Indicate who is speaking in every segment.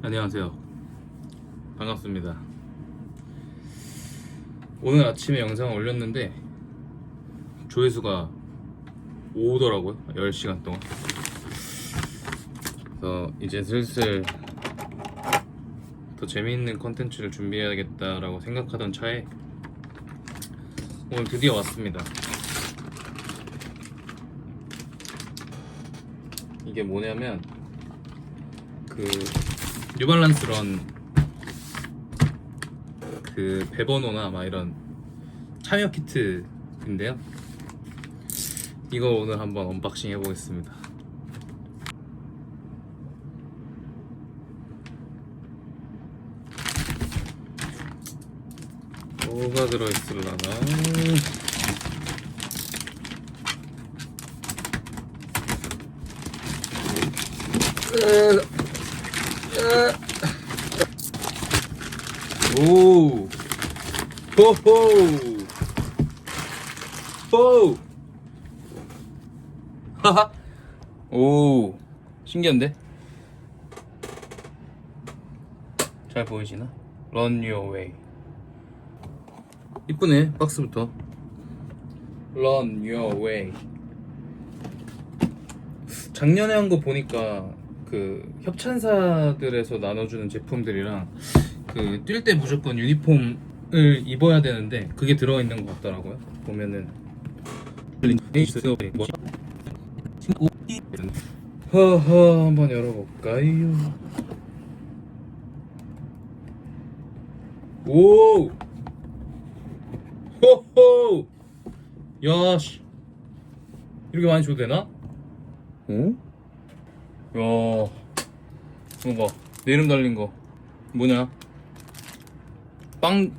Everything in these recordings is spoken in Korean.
Speaker 1: 안녕하세요. 반갑습니다. 오늘 아침에 영상을 올렸는데 조회수가 오더라고요. 10시간 동안. 그래서 이제 슬슬 더 재미있는 컨텐츠를 준비해야겠다라고 생각하던 차에 오늘 드디어 왔습니다. 이게 뭐냐면 그 뉴발란스 런그 배번호나 막 이런 참여 키트인데요. 이거 오늘 한번 언박싱 해보겠습니다. 뭐가 들어있을라나? 오, 호호, 호, 하하, 오, 신기한데? 잘 보이시나? Run Your Way. 이쁘네 박스부터. Run Your Way. 작년에 한 거 보니까 그 협찬사들에서 나눠주는 제품들이랑 그 뛸 때 무조건 유니폼을 입어야 되는데 그게 들어있는 것 같더라고요. 보면은 허허 한번 열어볼까요? 오! 호호! 야씨 이렇게 많이 줘도 되나? 어? 야 이거 봐. 내 이름 달린 거 뭐냐? 빵,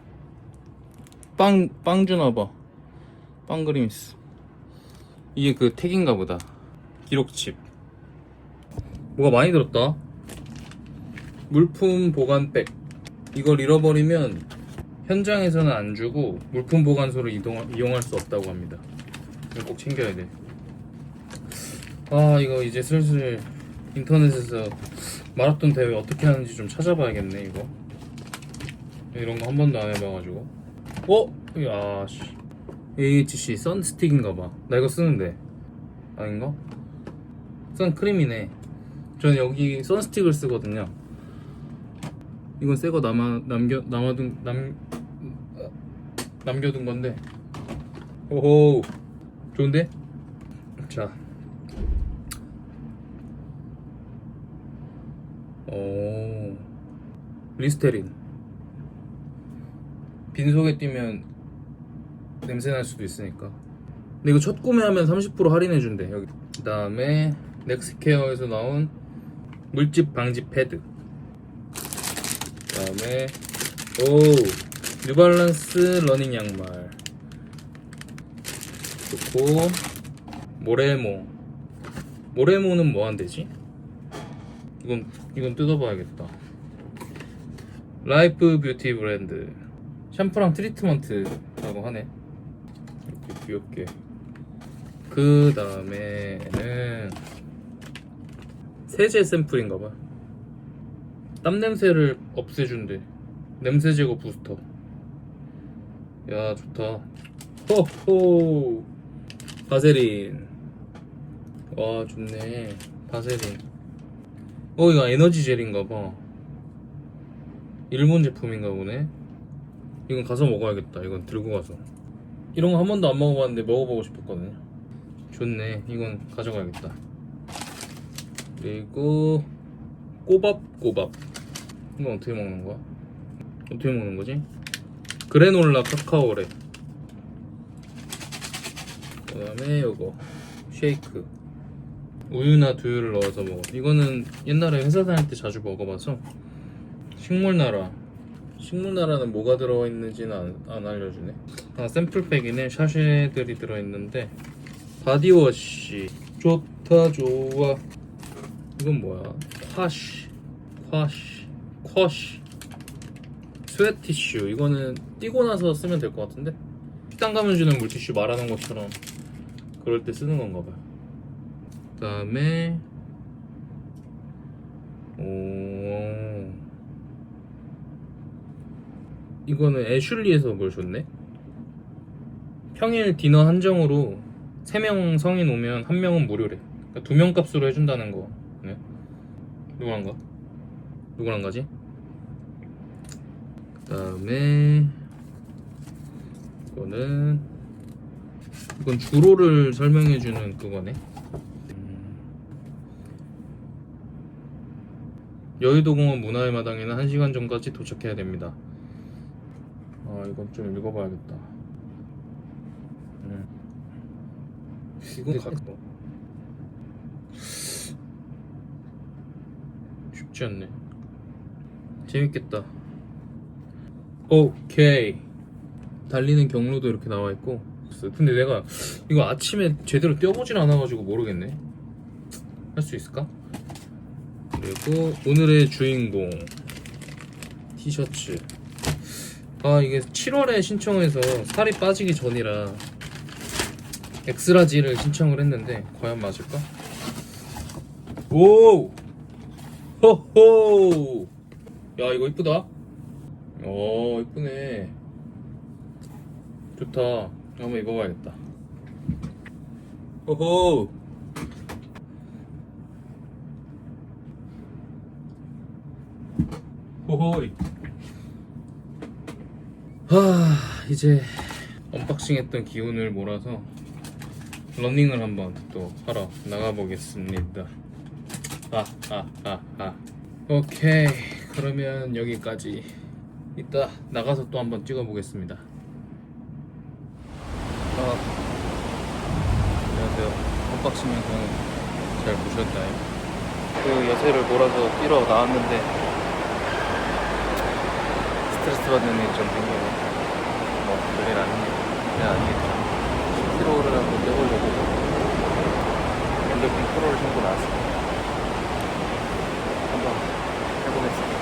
Speaker 1: 빵, 빵 주나봐. 빵 그림 있어. 이게 그 택인가 보다. 기록칩. 뭐가 많이 들었다. 물품 보관백. 이걸 잃어버리면 현장에서는 안 주고 물품 보관소로 이동, 이용할 수 없다고 합니다. 꼭 챙겨야 돼. 아, 이거 이제 슬슬 인터넷에서 마라톤 대회 어떻게 하는지 좀 찾아봐야겠네, 이거. 이런 거 한 번도 안 해봐가지고. 어? 야, 씨. AHC 선스틱인가봐. 나 이거 쓰는데. 아닌가? 선크림이네. 저는 여기 선스틱을 쓰거든요. 이건 새거 남아, 남겨, 남아둔, 남, 남겨둔 건데. 오호. 좋은데? 자. 오. 리스테린. 빈속에 뛰면 냄새 날 수도 있으니까. 근데 이거 첫 구매하면 30% 할인해 준대. 여기. 그 다음에 넥스케어에서 나온 물집 방지 패드. 그 다음에 오 뉴발란스 러닝 양말. 좋고 모레모. 모레모는 뭐 한대지? 이건 이건 뜯어봐야겠다. 라이프 뷰티 브랜드 샴푸랑 트리트먼트라고 하네. 이렇게 귀엽게. 그 다음에는 세제 샘플인가봐. 땀 냄새를 없애준대. 냄새 제거 부스터. 야 좋다. 호호. 바세린. 와 좋네. 바세린. 어 이거 에너지 젤인가봐. 일본 제품인가 보네. 이건 가서 먹어야겠다. 이건 들고 가서. 이런 거 한 번도 안 먹어봤는데 먹어보고 싶었거든요. 좋네. 이건 가져가야겠다. 그리고 꼬밥꼬밥. 이건 어떻게 먹는 거야? 어떻게 먹는 거지? 그래놀라 카카오래. 그 다음에 요거 쉐이크. 우유나 두유를 넣어서 먹어. 이거는 옛날에 회사 다닐 때 자주 먹어봐서 식물나라. 식물나라는 뭐가 들어있는지는 안, 안 알려주네. 아, 샘플팩에는 샤쉐들이 들어있는데 바디워시 좋다 좋아. 이건 뭐야? 콰시, 콰시, 쿼시. 스웨트 티슈. 이거는 띄고 나서 쓰면 될 것 같은데? 식당 가면 주는 물티슈 말하는 것처럼 그럴 때 쓰는 건가 봐요. 그 다음에 오 이거는 애슐리에서 뭘 줬네? 평일 디너 한정으로 3명 성인 오면 1명은 무료래. 그러니까 2명 값으로 해준다는 거. 네. 누구랑 가? 누구랑 가지? 그 다음에 이거는 이건 주로를 설명해주는 그거네. 음. 여의도공원 문화의 마당에는 1시간 전까지 도착해야 됩니다. 아 이건 좀 읽어봐야겠다. 음. 이건 각도 쉽지 않네. 재밌겠다. 오케이. 달리는 경로도 이렇게 나와 있고. 근데 내가 이거 아침에 제대로 뛰어보진 않아가지고 모르겠네. 할 수 있을까? 그리고 오늘의 주인공 티셔츠. 아 이게 7월에 신청해서 살이 빠지기 전이라 엑스라지를 신청을 했는데 과연 맞을까? 오! 호호! 야 이거 이쁘다. 어 이쁘네. 좋다. 한번 입어봐야겠다. 호호! 호호이. 하 이제 언박싱했던 기운을 몰아서 러닝을 한번 또 하러 나가보겠습니다. 아, 아, 아, 아. 오케이. 그러면 여기까지. 이따 나가서 또 한번 찍어보겠습니다. 아, 안녕하세요. 언박싱 영상 잘 보셨나요? 그 여세를 몰아서 뛰러 나왔는데 스트레스 받는 일이 좀 생겨요. 뭐 별일 아니에요. 그냥 아니겠죠. 10kg를 한번 떼보려고 엔도핀 프로를 신고 나왔습니다. 한번 해보겠습니다.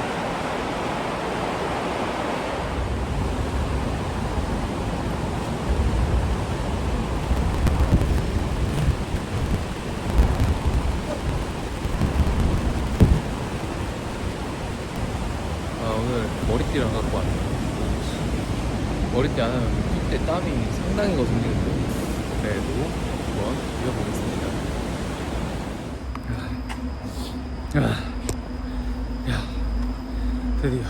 Speaker 1: 아 오늘 머리띠랑 갖고 왔네요. 머리띠 안 하면 뛸때 땀이 상당히 거슬리는데 그래도 한번 뛰어보겠습니다. 야, 야, 드디어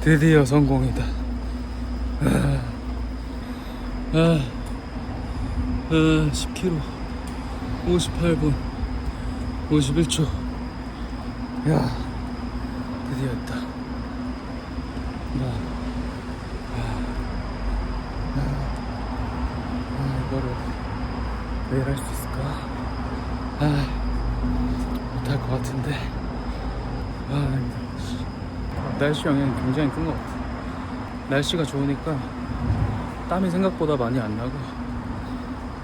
Speaker 1: 드디어 성공이다. 아, 아, 아 10km 58분 51초. 야, 드디어 했다. 야. 아, 이거를 내일 할 수 있을까? 아, 못할 것 같은데. 아. 날씨 영향이 굉장히 큰 것 같아. 날씨가 좋으니까 땀이 생각보다 많이 안 나고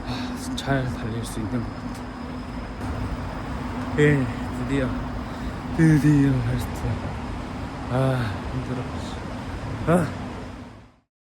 Speaker 1: 아, 잘 달릴 수 있는 것 같아. 예, 드디어, 드디어 할 수 있어. 아, 힘들어. 씨. 아.